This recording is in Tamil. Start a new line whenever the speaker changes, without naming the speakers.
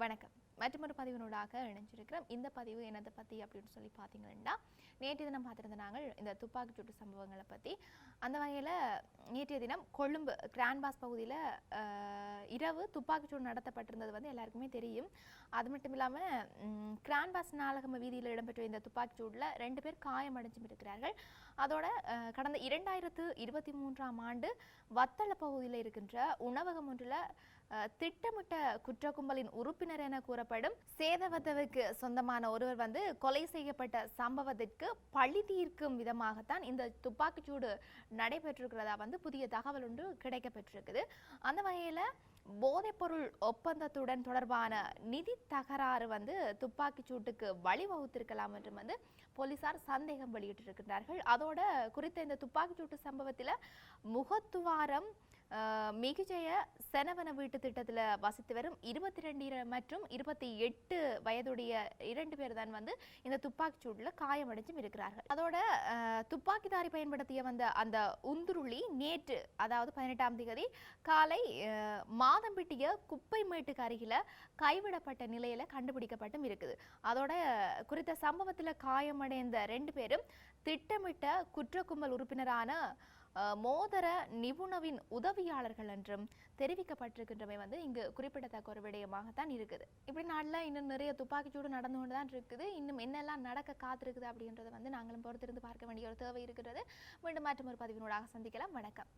வணக்கம். மற்றொரு பதிவினூடாக இணைஞ்சிருக்கிறோம். இந்த பதிவு என்னதை பற்றி அப்படின்னு சொல்லி பார்த்தீங்கன்னா நேற்றைய தினம் பார்த்துருந்த நாங்கள் இந்த துப்பாக்கிச் சூட்டு சம்பவங்களை பற்றி அந்த வகையில் நேற்றைய தினம் கொழும்பு கிராண்ட்பாஸ் பகுதியில் இரவு துப்பாக்கிச் சூடு நடத்தப்பட்டிருந்தது வந்து எல்லாருக்குமே தெரியும். அது மட்டும் இல்லாமல் கிராண்ட்பாஸ் நாளகம வீதியில் இடம்பெற்ற இந்த துப்பாக்கிச் சூடில் ரெண்டு பேர் காயமடைஞ்சும் இருக்கிறார்கள் அதோட கடந்த இரண்டாயிரத்து இருபத்தி மூன்றாம் ஆண்டு வத்தள பகுதியில் இருக்கின்ற உணவகம் ஒன்றில் திட்டமிட்ட குற்ற கும்பலின் உறுப்பினர் என கூறப்படும் சேதவதவுக்கு சொந்தமான ஒருவர் வந்து கொலை செய்யப்பட்ட சம்பவத்திற்கு பழி தீர்க்கும் விதமாகத்தான் இந்த துப்பாக்கிச்சூடு நடைபெற்றிருக்கிறதா வந்து புதிய தகவல் ஒன்று கிடைக்கப்பெற்றிருக்குது. அந்த வகையில் போதைப்பொருள் ஒப்பந்தத்துடன் தொடர்பான நிதி தகராறு வந்து துப்பாக்கிச் சூட்டுக்கு வழிவகுத்திருக்கலாம் என்றும் வந்து போலீசார் சந்தேகம் வெளியிட்டிருக்கிறார்கள் அதோட குறித்த இந்த துப்பாக்கிச்சூட்டு சம்பவத்தில் முகத்துவாரம் மிகுஜய செனவன வீட்டு திட்டத்தில் வசித்து வரும் இருபத்தி ரெண்டு மற்றும் இருபத்தி எட்டு வயதுடைய இரண்டு பேர் தான் வந்து இந்த துப்பாக்கி சூட்டில் காயமடைஞ்சும் இருக்கிறார்கள். அதோட துப்பாக்கிதாரி பயன்படுத்திய வந்த அந்த உந்துருளி நேற்று அதாவது பதினெட்டாம் தேதி காலை மாதம் மாதம்பிட்டிய குப்பை மேட்டுக்கு அருகில கைவிடப்பட்ட நிலையில கண்டுபிடிக்கப்பட்டும் இருக்குது. அதோட குறித்த சம்பவத்துல காயமடைந்த ரெண்டு பேரும் திட்டமிட்ட குற்ற கும்பல் உறுப்பினரான மோதர நிபுணவின் உதவியாளர்கள் என்றும் தெரிவிக்கப்பட்டிருக்கின்றமை வந்து இங்கு குறிப்பிடத்தக்க ஒரு விடயமாகத்தான் இருக்குது. இப்படி நாளில் இன்னும் நிறைய துப்பாக்கிச்சூடு நடந்து கொண்டு தான் இருக்குது. இன்னும் என்னெல்லாம் நடக்க காத்திருக்குது அப்படின்றத வந்து நாங்களும் பொறுத்திருந்து பார்க்க வேண்டிய ஒரு தேவை இருக்கிறது. மீண்டும் மற்றும் ஒரு பதிவினூடாக சந்திக்கலாம். வணக்கம்.